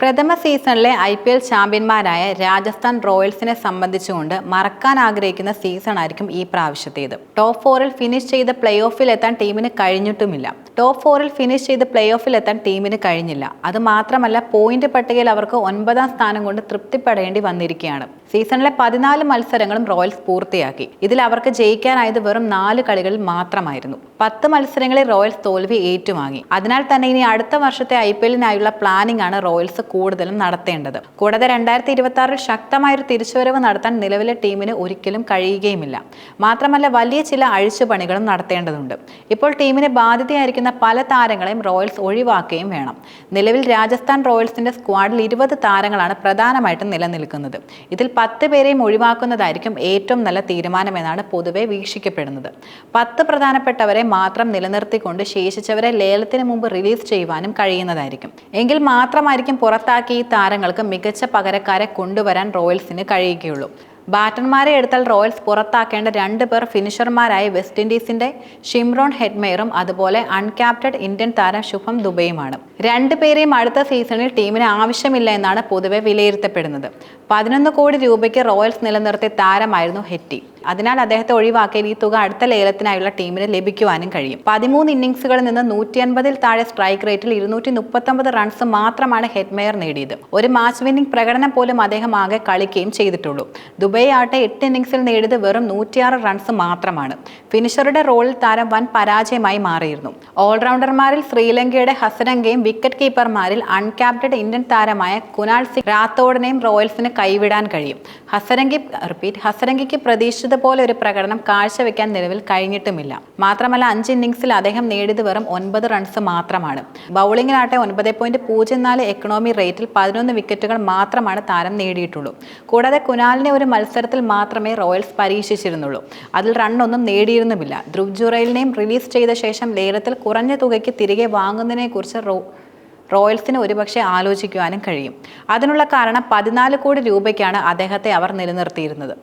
പ്രഥമ സീസണിലെ I P L ചാമ്പ്യന്മാരായ രാജസ്ഥാൻ റോയൽസിനെ സംബന്ധിച്ചുകൊണ്ട് മറക്കാൻ ആഗ്രഹിക്കുന്ന സീസൺ ആയിരിക്കും ഈ പ്രാവശ്യത്തേത്. ടോപ്പ് ഫോറിൽ ഫിനിഷ് ചെയ്ത് പ്ലേ ഓഫിൽ എത്താൻ ടീമിന് കഴിഞ്ഞിട്ടുമില്ല. ടോപ്പ് ഫോറിൽ ഫിനിഷ് ചെയ്ത് പ്ലേ ഓഫിൽ എത്താൻ ടീമിന് കഴിഞ്ഞില്ല. അത് മാത്രമല്ല പോയിന്റ് പട്ടികയിൽ അവർക്ക് ഒൻപതാം സ്ഥാനം കൊണ്ട് തൃപ്തിപ്പെടേണ്ടി വന്നിരിക്കുകയാണ്. സീസണിലെ പതിനാല് മത്സരങ്ങളും റോയൽസ് പൂർത്തിയാക്കി. ഇതിൽ അവർക്ക് ജയിക്കാനായത് വെറും നാല് കളികളിൽ മാത്രമായിരുന്നു. പത്ത് മത്സരങ്ങളിൽ റോയൽസ് തോൽവി ഏറ്റുവാങ്ങി. അതിനാൽ തന്നെ ഇനി അടുത്ത വർഷത്തെ ഐ പി എല്ലിനായുള്ള പ്ലാനിംഗ് ആണ് റോയൽസ് കൂടുതലും നടത്തേണ്ടത്. കൂടാതെ രണ്ടായിരത്തി ഇരുപത്തി ആറിൽ ശക്തമായൊരു തിരിച്ചുവരവ് നടത്താൻ നിലവിലെ ടീമിന് ഒരിക്കലും കഴിയുകയുമില്ല. മാത്രമല്ല വലിയ ചില അഴിച്ചുപണികളും നടത്തേണ്ടതുണ്ട്. ഇപ്പോൾ ടീമിന് ബാധ്യതയായിരിക്കുന്ന പല താരങ്ങളെയും റോയൽസ് ഒഴിവാക്കുകയും വേണം. നിലവിൽ രാജസ്ഥാൻ റോയൽസിന്റെ സ്ക്വാഡിൽ ഇരുപത് താരങ്ങളാണ് പ്രധാനമായിട്ടും നിലനിൽക്കുന്നത്. ഇതിൽ പത്ത് പേരെയും ഒഴിവാക്കുന്നതായിരിക്കും ഏറ്റവും നല്ല തീരുമാനമെന്നാണ് പൊതുവെ വീക്ഷിക്കപ്പെടുന്നത്. പത്ത് പ്രധാനപ്പെട്ടവരെ മാത്രം നിലനിർത്തിക്കൊണ്ട് ശേഷിച്ചവരെ ലേലത്തിന് മുമ്പ് റിലീസ് ചെയ്യുവാനും കഴിയുന്നതായിരിക്കും. എങ്കിൽ മാത്രമായിരിക്കും പുറത്താക്കിയ ഈ താരങ്ങൾക്ക് മികച്ച പകരക്കാരെ കൊണ്ടുവരാൻ റോയൽസിന് കഴിയുകയുള്ളൂ. ബാറ്റർമാരെ എടുത്താൽ റോയൽസ് പുറത്താക്കേണ്ട രണ്ട് പേർ ഫിനിഷർമാരായ വെസ്റ്റ് ഇൻഡീസിന്റെ ഷിംറോൺ ഹെഡ്മെയറും അതുപോലെ അൺക്യാപ്റ്റഡ് ഇന്ത്യൻ താരം ശുഭം ദുബൈയുമാണ്. രണ്ടുപേരെയും അടുത്ത സീസണിൽ ടീമിന് ആവശ്യമില്ല എന്നാണ് പൊതുവെ വിലയിരുത്തപ്പെടുന്നത്. പതിനൊന്ന് കോടി രൂപയ്ക്ക് റോയൽസ് നിലനിർത്തിയ താരമായിരുന്നു ഹെറ്റി. അതിനാൽ അദ്ദേഹത്തെ ഒഴിവാക്കിയാൽ ഈ തുക അടുത്ത ലേലത്തിനായുള്ള ടീമിന് ലഭിക്കുവാനും കഴിയും. പതിമൂന്ന് ഇന്നിംഗ്സുകളിൽ നിന്ന് നൂറ്റി അൻപതിൽ താഴെ സ്ട്രൈക്ക് റേറ്റിൽ ഇരുന്നൂറ്റി മുപ്പത്തൊമ്പത് റൺസ് മാത്രമാണ് ഹെഡ്മെയർ നേടിയത്. ഒരു മാച്ച് വിന്നിംഗ് പ്രകടനം പോലും അദ്ദേഹം ആകെ കളിക്കുകയും ചെയ്തിട്ടുള്ളൂ. ദുബൈ ആട്ടെ എട്ട് ഇന്നിംഗ്സിൽ നേടിയത് വെറും നൂറ്റിയാറ് റൺസ് മാത്രമാണ്. ഫിനിഷറുടെ റോളിൽ താരം വൻ പരാജയമായി മാറിയിരുന്നു. ഓൾറൗണ്ടർമാരിൽ ശ്രീലങ്കയുടെ ഹസരംഗയും വിക്കറ്റ് കീപ്പർമാരിൽ അൺക്യാപ്റ്റഡ് ഇന്ത്യൻ താരമായ കുനാൾ സിംഗ് റാത്തോഡിനെയും റോയൽസിന് കൈവിടാൻ കഴിയും. ഹസരംഗി റിപ്പീറ്റ് ഹസരംഗിക്ക് പ്രതീക്ഷിച്ചതുപോലെ ഒരു പ്രകടനം കാഴ്ചവെക്കാൻ നിലവിൽ കഴിഞ്ഞിട്ടുമില്ല. മാത്രമല്ല അഞ്ച് ഇന്നിംഗ്സിൽ അദ്ദേഹം നേടിയത് വെറും ഒൻപത് റൺസ് മാത്രമാണ്. ബൗളിങ്ങിനാട്ടെ ഒൻപത് പോയിന്റ് പൂജ്യം നാല് എക്കണോമി റേറ്റിൽ പതിനൊന്ന് വിക്കറ്റുകൾ മാത്രമാണ് താരം നേടിയിട്ടുള്ളൂ. കൂടാതെ കുനാലിനെ ഒരു മത്സരത്തിൽ മാത്രമേ റോയൽസ് പരീക്ഷിച്ചിരുന്നുള്ളൂ. അതിൽ റണ്ണൊന്നും നേടിയിരുന്നുമില്ല. ധ്രുവ് ജുറൈലിനെയും റിലീസ് ചെയ്ത ശേഷം ലേലത്തിൽ കുറഞ്ഞ തുകയ്ക്ക് തിരികെ വാങ്ങുന്നതിനെക്കുറിച്ച് റോ റോയൽസിന് ഒരുപക്ഷെ ആലോചിക്കുവാനും കഴിയും. അതിനുള്ള കാരണം പതിനാല് കോടി രൂപയ്ക്കാണ് അദ്ദേഹത്തെ അവർ നിലനിർത്തിയിരുന്നത്.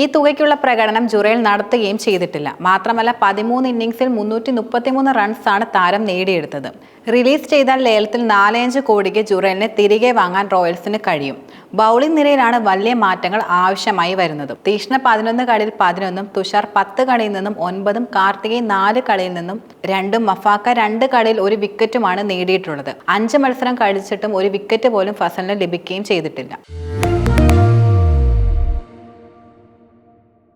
ഈ തുകയ്ക്കുള്ള പ്രകടനം ജുറേൽ നടത്തുകയും ചെയ്തിട്ടില്ല. മാത്രമല്ല പതിമൂന്ന് ഇന്നിംഗ്സിൽ മുന്നൂറ്റി മുപ്പത്തിമൂന്ന് റൺസാണ് താരം നേടിയെടുത്തത്. റിലീസ് ചെയ്താൽ ലേലത്തിൽ നാലഞ്ച് കോടിക്ക് ജുറേലിനെ തിരികെ വാങ്ങാൻ റോയൽസിന് കഴിയും. ബൗളിംഗ് നിരയിലാണ് വലിയ മാറ്റങ്ങൾ ആവശ്യമായി വരുന്നത്. തീഷ്ണ പതിനൊന്ന് കളിയിൽ പതിനൊന്നും തുഷാർ പത്ത് കളിയിൽ നിന്നും ഒൻപതും കാർത്തികേയൻ നാല് കളിയിൽ നിന്നും രണ്ടും മഫാക്ക രണ്ട് കളിയിൽ ഒരു വിക്കറ്റുമാണ് നേടിയിട്ടുള്ളത്. അഞ്ച് മത്സരം കളിച്ചിട്ടും ഒരു വിക്കറ്റ് പോലും ഫസലിന് ലഭിക്കുകയും ചെയ്തിട്ടില്ല.